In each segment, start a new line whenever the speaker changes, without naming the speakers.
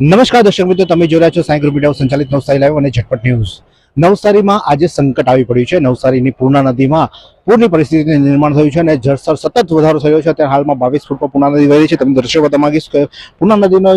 નમસ્કાર દર્શક મિત્રો, તમે રહ્યા છો સાંઈ ગ્રુપ મીડિયા સંચાલિત નવસારી લાઈવ અને ઝટપટ ન્યૂઝ. નવસારીમાં આજે સંકટ આવી પડ્યું છે. નવસારીની પૂર્ણા નદીમાં પૂરની પરિસ્થિતિનું નિર્માણ થયું છે અને જળસ્તર સતત વધારો થયો છે. અત્યારે હાલમાં બાવીસ ફૂટ પર પૂના નદી વહી છે. તમે દ્રશ્યો બતાવવા માંગીશ કે પૂના નદીનો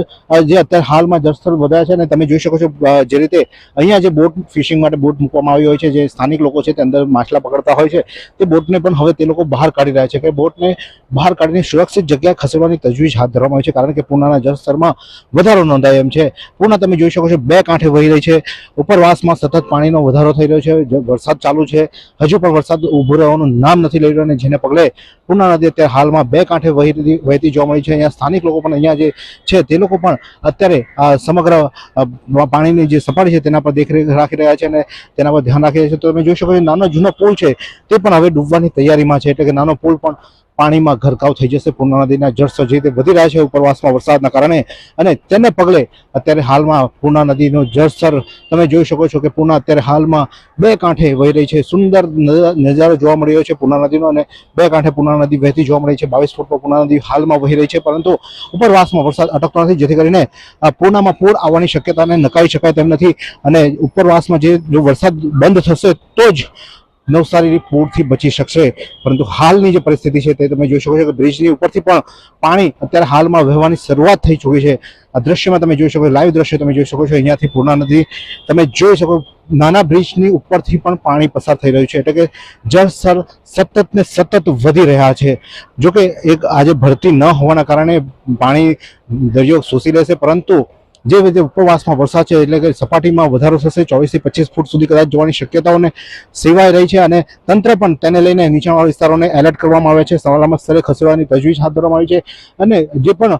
જે અત્યારે હાલમાં જળસ્તર વધારે છે અને તમે જોઈ શકો છો જે રીતે અહીંયા જે બોટ, ફિશિંગ માટે બોટ મૂકવામાં આવી હોય છે, જે સ્થાનિક લોકો છે તે અંદર માછલા પકડતા હોય છે, તે બોટને પણ હવે તે લોકો બહાર કાઢી રહ્યા છે. કે બોટને બહાર કાઢીને સુરક્ષિત જગ્યાએ ખસેડવાની તજવીજ હાથ ધરવામાં આવી છે, કારણ કે પૂનાના જળસ્તરમાં વધારો નોંધાય એમ છે. પૂના તમે જોઈ શકો છો, બે કાંઠે વહી રહી છે. ઉપરવાસમાં સતત પાણીનો વધારો થઈ રહ્યો છે. વરસાદ ચાલુ છે. હજુ પણ વરસાદ ઊભો રહેવાનું નામ નથી લઈ રહ્યો અને જેને પગલે પૂર્ણા નદી અત્યારે હાલમાં બે કાંઠે વહી વહેતી જોવા મળી છે. અહીંયા સ્થાનિક લોકો પણ અહીંયા જે છે તે લોકો પણ અત્યારે આ સમગ્ર પાણીની જે સપાટી છે તેના પર દેખરેખ રાખી રહ્યા છે અને તેના પર ધ્યાન રાખી રહ્યા છે. તો તમે જોઈ શકો છો નાનો જૂનો પુલ છે તે પણ હવે ડૂબવાની તૈયારીમાં છે. એટલે કે નાનો પુલ પણ પાણીમાં ગરકાવ થઈ જશે. પૂર્ણા નદીના જળસ્તર જે રીતે વધી રહ્યા છે ઉપરવાસમાં વરસાદના કારણે અને તેને પગલે અત્યારે હાલમાં પૂર્ણા નદીનો જળસ્તર તમે જોઈ શકો છો કે પૂર્ણા અત્યારે હાલમાં બે કાંઠે વહી રહી છે. સુંદર નજા- નજારો જોવા મળી રહ્યો છે પૂર્ણા નદીનો અને બે કાંઠે પૂર્ણા નદી વહેતી જોવા મળી છે. બાવીસ ફૂટ પર પૂર્ણા નદી હાલમાં વહી રહી છે પરંતુ ઉપરવાસમાં વરસાદ અટકતો નથી જેથી કરીને પૂર્ણામાં પૂર આવવાની શક્યતાને નકારી શકાય તેમ નથી અને ઉપરવાસમાં જે જો વરસાદ બંધ થશે તો જ નવસારી પૂરથી બચી શકશે. પરંતુ હાલની જે પરિસ્થિતિ છે તે તમે જોઈ શકો છો કે બ્રિજની ઉપરથી પણ પાણી અત્યારે હાલમાં વહેવાની શરૂઆત થઈ ચૂકી છે. આ દ્રશ્યમાં તમે જોઈ શકો લાઈવ દ્રશ્ય તમે જોઈ શકો છો, અહીંયાથી પૂર્ણા નદી. તમે જોઈ શકો નાના બ્રિજની ઉપરથી પણ પાણી પસાર થઈ રહ્યું છે. એટલે કે જળસ્તર સતત ને સતત વધી રહ્યા છે. જોકે એક આજે ભરતી ન હોવાના કારણે પાણી દરિયો શોષી લેશે, પરંતુ જે રીતે ઉપરવાસમાં વરસાદ છે, એટલે કે સપાટીમાં વધારો થશે, ચોવીસથી પચીસ ફૂટ સુધી કદાચ જોવાની શક્યતાઓને સેવાઈ રહી છે અને તંત્ર પણ તેને લઈને નીચાણવાળા વિસ્તારોને એલર્ટ કરવામાં આવે છે. સલામત સ્થળે ખસેડવાની તજવીજ હાથ ધરવામાં આવી છે અને જે પણ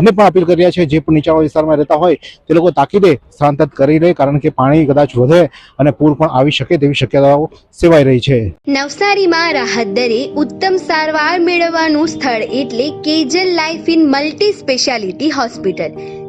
અમે પણ અપીલ કરી રહ્યા છીએ, જે પણ નીચાણવાળા વિસ્તારમાં રહેતા હોય, તે લોકો તાકીદે સ્થળાંતર કરી લે, કારણ કે પાણી કદાચ વધે અને પૂર પણ આવી શકે તેવી શક્યતાઓ સેવાઈ રહી છે.
નવસારીમાં રાહત દરે ઉત્તમ સારવાર મેળવવાનું સ્થળ એટલે Kejal life in multi speciality hospital.